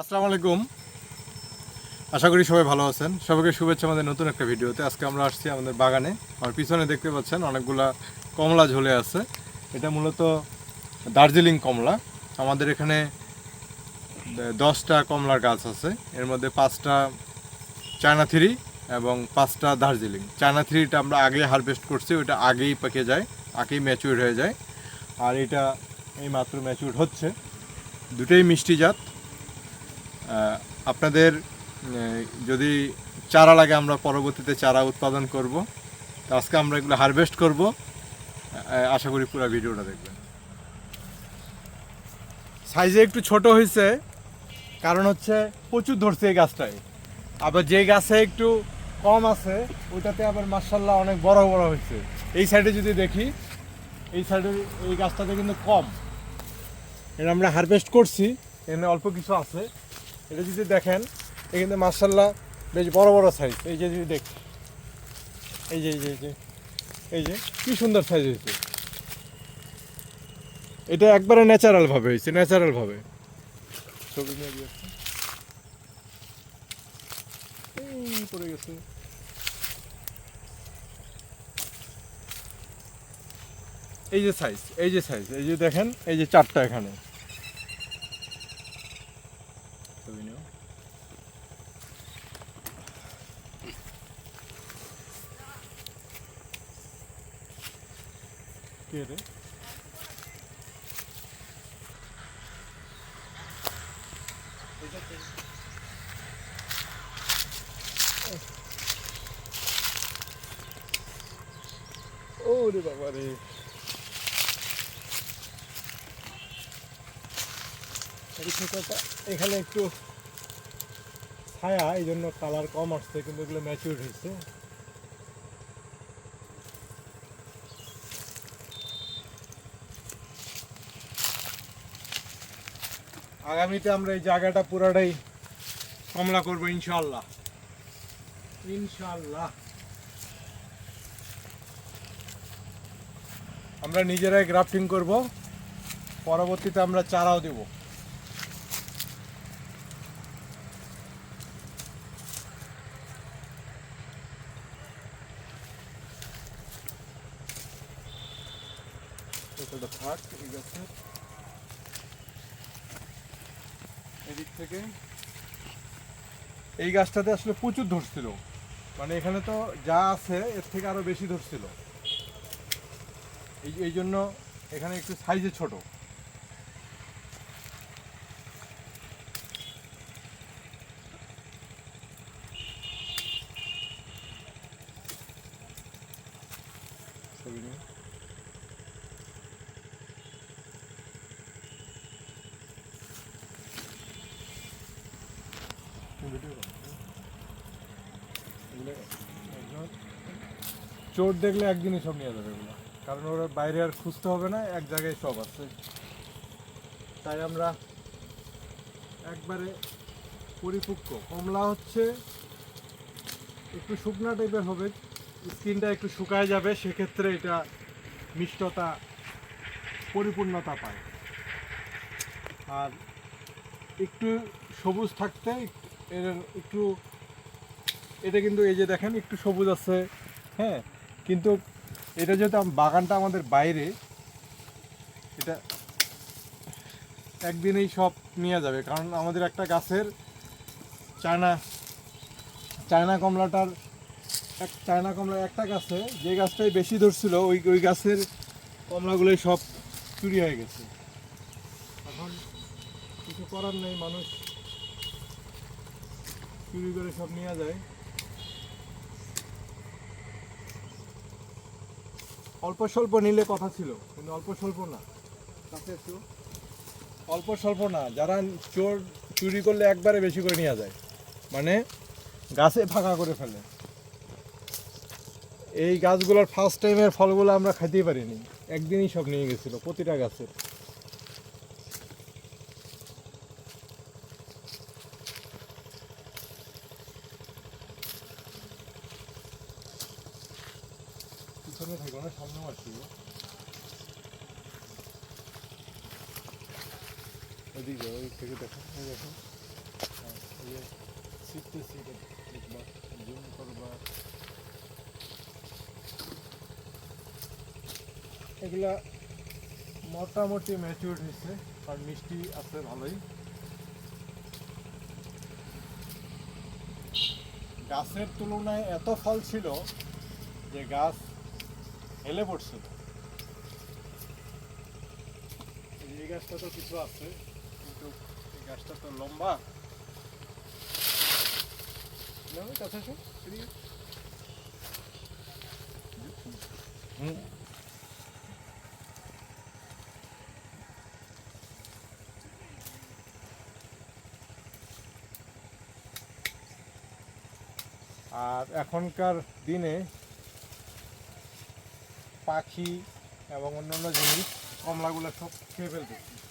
আসসালামু আলাইকুম। আশা করি সবাই ভালো আছেন। সবাইকে শুভেচ্ছা আমাদের নতুন একটা ভিডিওতে। আজকে আমরা আসছি আমাদের বাগানে। আমার পিছনে দেখতে পাচ্ছেন অনেকগুলা কমলা ঝুলে আছে। এটা মূলত দার্জিলিং কমলা। আমাদের এখানে দশটা কমলার গাছ আছে। এর মধ্যে পাঁচটা চায়না থ্রি এবং পাঁচটা দার্জিলিং। চায়না থ্রিটা আমরা আগে হারভেস্ট করছি। ওটা আগেই পেকে যায়, আগেই ম্যাচিউর হয়ে যায়। আর এটা এই মাত্র ম্যাচিউর হচ্ছে। দুটোই মিষ্টি জাত। আপনাদের যদি চারা লাগে আমরা পরবর্তীতে চারা উৎপাদন করব। তো আজকে আমরা এগুলো হারভেস্ট করব। আশা করি পুরো ভিডিওটা দেখবেন। সাইজে একটু ছোট হয়েছে কারণ হচ্ছে প্রচুর ধরছে এই গাছটায় আবার যে গাছে একটু কম আছে, ওইটাতে আবার মার্শাল্লাহ অনেক বড় বড় হয়েছে এই সাইডে যদি দেখি, এই সাইডে এই গাছটাতে কিন্তু কম। এটা আমরা হারভেস্ট করছি, এখানে অল্প কিছু আছে। এটা যদি দেখেন এখানে মার্শাল্লাহ বেশ বড় বড় সাইজ এই যে যদি দেখ, এই যে এই যে এই যে এই যে, কি সুন্দর সাইজ হয়েছে। এটা একবারে ন্যাচারাল ভাবে হয়েছে ন্যাচারাল ভাবে। ছবি নিয়ে। এই পড়ে গেছে। এই যে সাইজ এই যে সাইজ এই যে দেখেন, এই যে চারটা এখানে ছবি নিও কে রে ও রে বাবা রে এখানে একটু ছায়া এই জন্য কালার কম আসছে, কিন্তু এগুলো ম্যাচিউর হয়েছে। আগামীতে আমরা এই জায়গাটা পুরাটাই কমলা করব ইনশাল্লাহ ইনশাল্লাহ আমরা নিজেরাই গ্রাফটিং করব, পরবর্তীতে আমরা চারাও দেব। থাক এই গাছের এদিক থেকে। এই গাছটাতে আসলে প্রচুর ধরছিল। মানে এখানে তো যা আছে, এর থেকে আরও বেশি ধরছিল। এই এই জন্য এখানে একটু সাইজে ছোট। ছবি নিয়ে। ভিডিও করো। এগুলো একজন চোর দেখলে একদিনই সব নিয়ে যাবে এগুলো। কারণ ওরা বাইরে আর খুঁজতে হবে না, এক জায়গায় সব আছে। তাই আমরা একবারে পরিপক্ক। কমলা হচ্ছে একটু শুকনা টাইপের হবে, স্কিনটা একটু শুকায় যাবে, সেক্ষেত্রে এটা মিষ্টতা, পরিপূর্ণতা পায়। আর একটু সবুজ থাকতে এর একটু, এটা কিন্তু এই যে দেখেন, একটু সবুজ আছে হ্যাঁ? কিন্তু এটা যেহেতু বাগানটা আমাদের বাইরে, এটা একদিনেই সব নিয়ে যাবে। কারণ আমাদের একটা গাছের চায়না চায়না কমলাটার এক, চায়না কমলা একটা গাছে, যে গাছটাই বেশি ধরছিল, ওই ওই গাছের কমলাগুলোই সব চুরি হয়ে গেছে। এখন কিছু করার নেই, মানুষ চুরি করে সব নিয়ে যায়। অল্প স্বল্প নিলে কথা ছিল কিন্তু অল্প স্বল্প না। কাছে একটু? অল্প স্বল্প না যারা চোর চুরি করলে একবারে বেশি করে নিয়ে যায়। মানে গাছে ফাঁকা করে ফেলে। এই গাছগুলোর ফার্স্ট টাইমের ফলগুলো আমরা খাইতেই পারিনি। একদিনই সব নিয়ে গেছিল প্রতিটা গাছের পিছনে থাকব না সামনে আসছি ওইদিকে ওই থেকে দেখো দেখো। এই যে ছিটতেছি এটা দেখবা জুম করবা। এগুলা মোটামুটি ম্যাচিউর হয়েছে, আর মিষ্টি আছে ভালোই। গাছের তুলনায় এত ফল ছিল যে গাছ হেলে পড়ছিল এই গাছটা তো কিছু আছে কিন্তু এই গাছটা তো লম্বা। কাছে হুম। আর এখনকার দিনে পাখি এবং অন্যান্য জিনিস কমলাগুলো সব খেয়ে ফেলতেছে